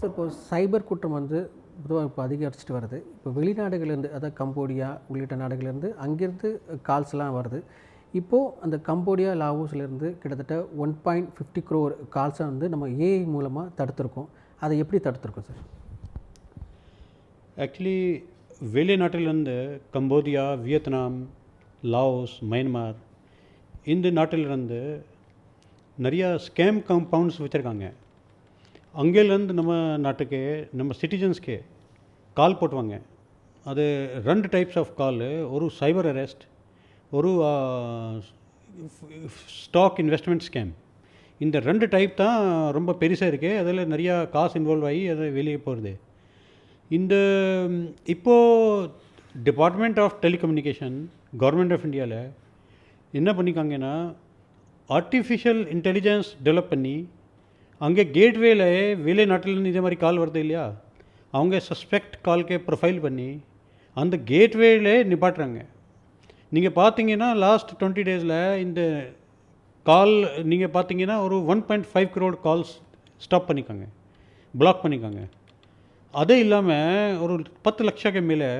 Sir இப்போ சைபர் குற்றம் வந்து பொதுவாக இப்போ அதிகரிச்சுட்டு வருது. இப்போ வெளிநாடுகள்லேருந்து அதாவது கம்போடியா உள்ளிட்ட நாடுகள்லேருந்து அங்கேருந்து கால்ஸ்லாம் வருது. இப்போது அந்த கம்போடியா லாவோஸ்லேருந்து கிட்டத்தட்ட ஒன் பாயிண்ட் ஃபிஃப்டி க்ரோர் கால்ஸை வந்து நம்ம ஏஐ மூலமாக தடுத்திருக்கோம். அதை எப்படி தடுத்திருக்கோம் சார் ஆக்சுவலி வெளிநாட்டிலிருந்து கம்போடியா வியட்நாம் லாவோஸ் மயன்மார் இந்த நாட்டிலிருந்து நிறையா ஸ்கேம் காம்பவுண்ட்ஸ் வச்சுருக்காங்க. அங்கேருந்து நம்ம நாட்டுக்கு நம்ம சிட்டிசன்ஸ்க்கு கால் போட்டுவாங்க. அது ரெண்டு டைப்ஸ் ஆஃப் கால் ஒரு சைபர் அரெஸ்ட் ஒரு ஸ்டாக் இன்வெஸ்ட்மெண்ட் ஸ்கேம் இந்த ரெண்டு டைப் தான் ரொம்ப பெருசாக இருக்குது அதில் நிறையா காசு இன்வால்வ் ஆகி அது வெளியே போகிறது இந்த இப்போது department of telecommunication government of இந்தியாவில் என்ன பண்ணிக்காங்கன்னா ஆர்டிஃபிஷியல் இன்டெலிஜென்ஸ் டெவலப் பண்ணி அங்கே கேட்வேல வெளிநாட்டிலேருந்து இதே மாதிரி கால் வருது இல்லையா? அவங்க சஸ்பெக்ட் கால்கே ப்ரொஃபைல் பண்ணி அந்த கேட்வேலே நிப்பாட்டுறாங்க. நீங்கள் பார்த்தீங்கன்னா லாஸ்ட் டுவெண்ட்டி டேஸில் இந்த கால் நீங்கள் பார்த்தீங்கன்னா ஒரு one point five crore calls stop பண்ணிக்காங்க. பிளாக் பண்ணிக்காங்க. அதே இல்லாமல் ஒரு பத்து லட்சக்கு மேலே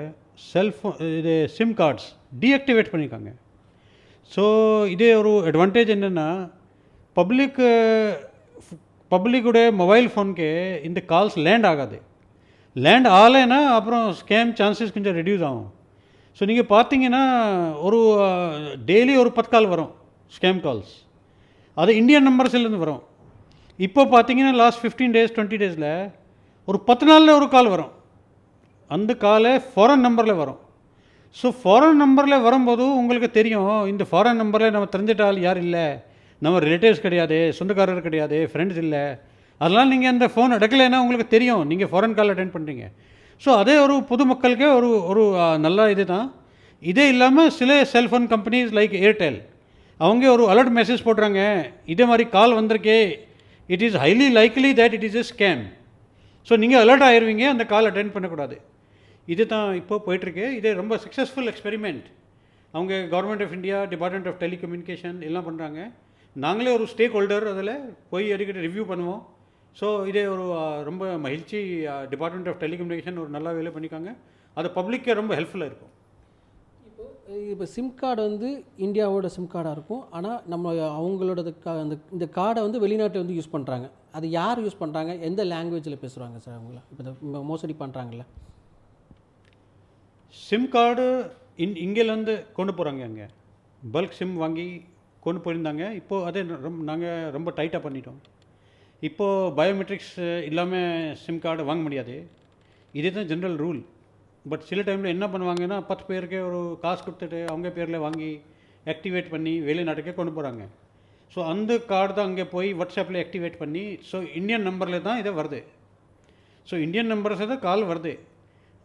செல்ஃபோன் இது சிம் கார்ட்ஸ் டீஆக்டிவேட் பண்ணியிருக்காங்க ஸோ இதே ஒரு அட்வான்டேஜ் என்னென்னா பப்ளிக் பப்ளிக்குடைய மொபைல் ஃபோனுக்கு இந்த கால்ஸ் லேண்ட் ஆகாது. லேண்ட் ஆகலைன்னா அப்புறம் ஸ்கேம் சான்சஸ் கொஞ்சம் ரெடியூஸ் ஆகும். ஸோ நீங்கள் பார்த்தீங்கன்னா ஒரு டெய்லி ஒரு பத்து கால் வரும் ஸ்கேம் கால்ஸ் அது இந்தியன் நம்பர்ஸ்லேருந்து வரும். இப்போ பார்த்தீங்கன்னா லாஸ்ட் ஃபிஃப்டீன் டேஸ் டுவெண்ட்டி டேஸில் ஒரு பத்து நாளில் ஒரு கால் வரும். அந்த காலை ஃபாரன் நம்பரில் வரும். ஸோ ஃபாரின் நம்பரில் வரும்போது உங்களுக்கு தெரியும் இந்த ஃபாரின் நம்பரில் நம்ம தெரிஞ்சிட்டால் யார் இல்லை? நம்ம ரிலேட்டிவ்ஸ் கிடையாது சொந்தக்காரர் கிடையாது ஃப்ரெண்ட்ஸ் இல்லை. அதனால் நீங்கள் அந்த ஃபோன் எடுக்கலைன்னா உங்களுக்கு தெரியும். நீங்கள் ஃபாரின் கால் அட்டன் பண்ணுறீங்க ஸோ அதே ஒரு பொதுமக்களுக்கே ஒரு ஒரு நல்ல இது தான் இதே இல்லாமல் சில செல்ஃபோன் கம்பெனிஸ் லைக் ஏர்டெல் அவங்க ஒரு அலர்ட் மெசேஜ் போடுறாங்க. இதே மாதிரி கால் வந்திருக்கே. It is highly likely that it is a scam so நீங்கள் அலர்ட் ஆயிருவீங்க அந்த கால் அட்டென்ட் பண்ணக்கூடாது. இது தான் இப்போ போயிட்டுருக்கு. இதே ரொம்ப சக்ஸஸ்ஃபுல் எக்ஸ்பெரிமெண்ட் அவங்க government of India department of telecommunication எல்லாம் பண்ணுறாங்க நாங்களே ஒரு ஸ்டேக் ஹோல்டர் அதில் போய் அடிக்கடி ரிவ்யூ பண்ணுவோம். ஸோ இதே ஒரு ரொம்ப மகிழ்ச்சி டிபார்ட்மெண்ட் ஆஃப் டெலிகம்யூனிகேஷன் ஒரு நல்லா வேலை பண்ணிக்காங்க அது பப்ளிக்கே ரொம்ப ஹெல்ப்ஃபுல்லாக இருக்கும். இப்போ இப்போ சிம் கார்டு வந்து இந்தியாவோட சிம் கார்டாக இருக்கும். ஆனால் நம்ம அவங்களோட கா- அந்த இந்த கார்டை வந்து வெளிநாட்டில் வந்து யூஸ் பண்ணுறாங்க அது யார் யூஸ் பண்ணுறாங்க எந்த லாங்குவேஜில் பேசுகிறாங்க சார் அவங்கள? இப்போ மோசடி பண்ணுறாங்கல்ல சிம் கார்டு இன் இங்கேருந்து கொண்டு போகிறாங்க அங்கே. பல்க் சிம் வாங்கி கொண்டு போயிருந்தாங்க. இப்போது அதே ரொம்ப நாங்கள் ரொம்ப டைட்டாக பண்ணிட்டோம். இப்போது பயோமெட்ரிக்ஸ் இல்லாமல் சிம் கார்டு வாங்க முடியாது. இதே தான் ஜென்ரல் ரூல் பட் சில டைமில் என்ன பண்ணுவாங்கன்னா பத்து பேருக்கு ஒரு காசு கொடுத்துட்டு அவங்க பேரில் வாங்கி ஆக்டிவேட் பண்ணி வெளிநாட்டுக்கே கொண்டு போகிறாங்க ஸோ அந்த கார்டு தான் அங்கே போய் வாட்ஸ்அப்பில் ஆக்டிவேட் பண்ணி ஸோ இந்தியன் நம்பரில் தான் இதை வருது. ஸோ இந்தியன் நம்பர்ஸை தான் கால் வருது.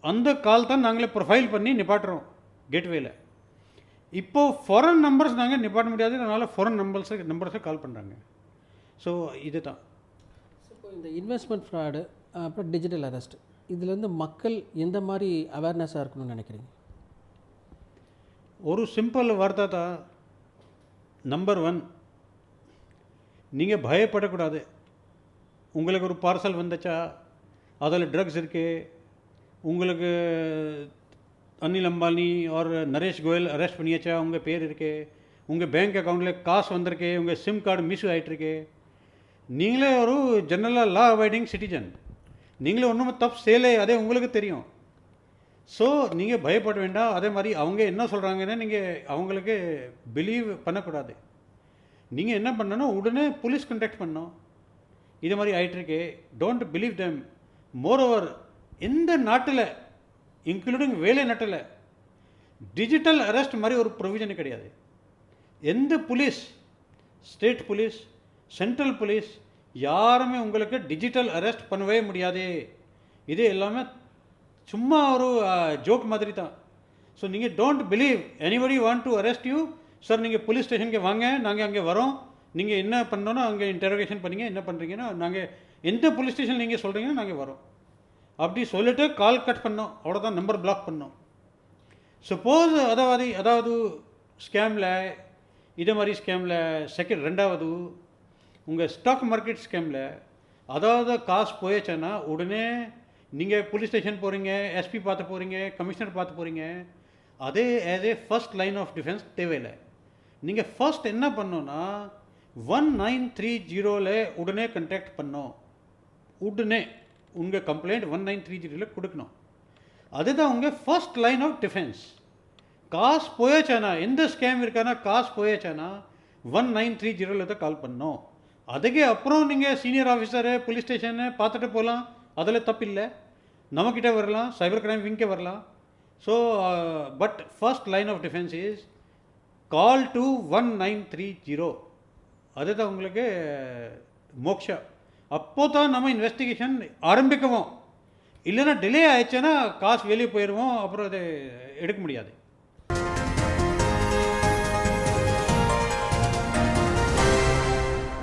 அந்த கால் தான் நாங்களே ப்ரொஃபைல் பண்ணி நிப்பாட்டுறோம் கேட்வேயில் இப்போது ஃபாரின் நம்பர்ஸ் நாங்கள் நிப்பாட்ட முடியாது அதனால் ஃபாரின் நம்பர்ஸை நம்பர்ஸை கால் பண்ணுறாங்க ஸோ இது தான் இப்போ இந்த இன்வெஸ்ட்மெண்ட் ஃப்ராடு அப்புறம் டிஜிட்டல் அரெஸ்ட் இதுலேருந்து மக்கள் எந்த மாதிரி அவேர்னஸாக இருக்கணும்னு நினைக்கிறீங்க? ஒரு சிம்பிள் வார்த்தை தான். நம்பர் ஒன் நீங்கள் பயப்படக்கூடாது. உங்களுக்கு ஒரு பார்சல் வந்துச்சா அதில் ட்ரக்ஸ் இருக்கு உங்களுக்கு அனில் அம்பானி ஆர் நரேஷ் கோயல் அரெஸ்ட் பண்ணியாச்சா? உங்கள் பேர் இருக்கு. உங்கள் பேங்க் அக்கௌண்ட்டில் காசு வந்திருக்கு. உங்கள் சிம் கார்டு மிஸ் ஆகிட்டுருக்கு நீங்களே ஒரு ஜென்ரலாக லா அவாய்டிங் சிட்டிசன் நீங்களே ஒன்றும் தப்பு செய்யலை. அதே உங்களுக்கு தெரியும். ஸோ நீங்கள் பயப்பட வேண்டாம். அதே மாதிரி அவங்க என்ன சொல்கிறாங்கன்னா நீங்கள் அவங்களுக்கு பிலீவ் பண்ணக்கூடாது. நீங்கள் என்ன பண்ணணும்? உடனே போலீஸ் கண்டக்ட் பண்ணணும். இது மாதிரி ஆயிட்டிருக்கு. டோன்ட் பிலீவ் மோர் ஓவர் எந்த நாட்டில் இன்க்ளூடிங் வேலை நாட்டில். டிஜிட்டல் அரெஸ்ட் மாதிரி ஒரு ப்ரொவிஷன் கிடையாது. எந்த police state police central police யாருமே உங்களுக்கு டிஜிட்டல் அரெஸ்ட் பண்ணவே முடியாது. இது எல்லாமே சும்மா ஒரு ஜோக் மாதிரி தான் ஸோ நீங்கள் don't believe anybody want to arrest you sir நீங்கள் போலீஸ் ஸ்டேஷனுக்கு வாங்க நாங்கள் அங்கே வரோம். நீங்கள் என்ன பண்ணோன்னா அங்கே இன்டரோகேஷன் பண்ணீங்க என்ன பண்ணுறீங்கன்னா நாங்கள் எந்த போலீஸ் ஸ்டேஷன் நீங்கள் சொல்கிறீங்கன்னா நாங்கள் வரோம். அப்படி சொல்லிட்டு கால் கட் பண்ணோம். அவ்வளோதான் நம்பர் பிளாக் பண்ணோம். சப்போஸ் அதாவது அதாவது ஸ்கேமில் இதே மாதிரி ஸ்கேமில் செகண்ட் ரெண்டாவது உங்கள் ஸ்டாக் மார்க்கெட் ஸ்கேமில் அதாவது காசு போயிடுச்சுன்னா உடனே நீங்கள் போலீஸ் ஸ்டேஷன் போகிறீங்க எஸ்பி பார்த்து போகிறீங்க கமிஷனர் பார்த்து போகிறீங்க அதே as a first line of defence தேவையில்லை. நீங்கள் ஃபஸ்ட் என்ன பண்ணோன்னா ஒன் நைன் த்ரீ ஜீரோவில் உடனே கண்டாக்ட் பண்ணோம். உடனே. உங்கள் கம்ப்ளைண்ட் ஒன் நைன் த்ரீ ஜீரோவில் கொடுக்கணும். அதுதான் உங்கள் ஃபர்ஸ்ட் லைன் ஆஃப் டிஃபென்ஸ் காசு போயாச்சானா? எந்த ஸ்கேம் இருக்கானா? காசு போயாச்சானா? ஒன் நைன் த்ரீ ஜீரோவில் தான் கால் பண்ணோம். அதுக்கு அப்புறம் நீங்கள் சீனியர் ஆஃபீஸரு போலீஸ் ஸ்டேஷனு பார்த்துட்டு போகலாம். அதில் தப்பில்லை. நம்மக்கிட்ட வரலாம். சைபர் கிரைம் விங்கே வரலாம். So but first line of defence is call to one nine three zero அதுதான் உங்களுக்கு மோக்ஷா. அப்போ தான் நம்ம இன்வெஸ்டிகேஷன் ஆரம்பிக்கவும். இல்லைன்னா டிலே ஆயிடுச்சுன்னா காசு வெளியே போயிடுவோம் அப்புறம் அது எடுக்க முடியாது.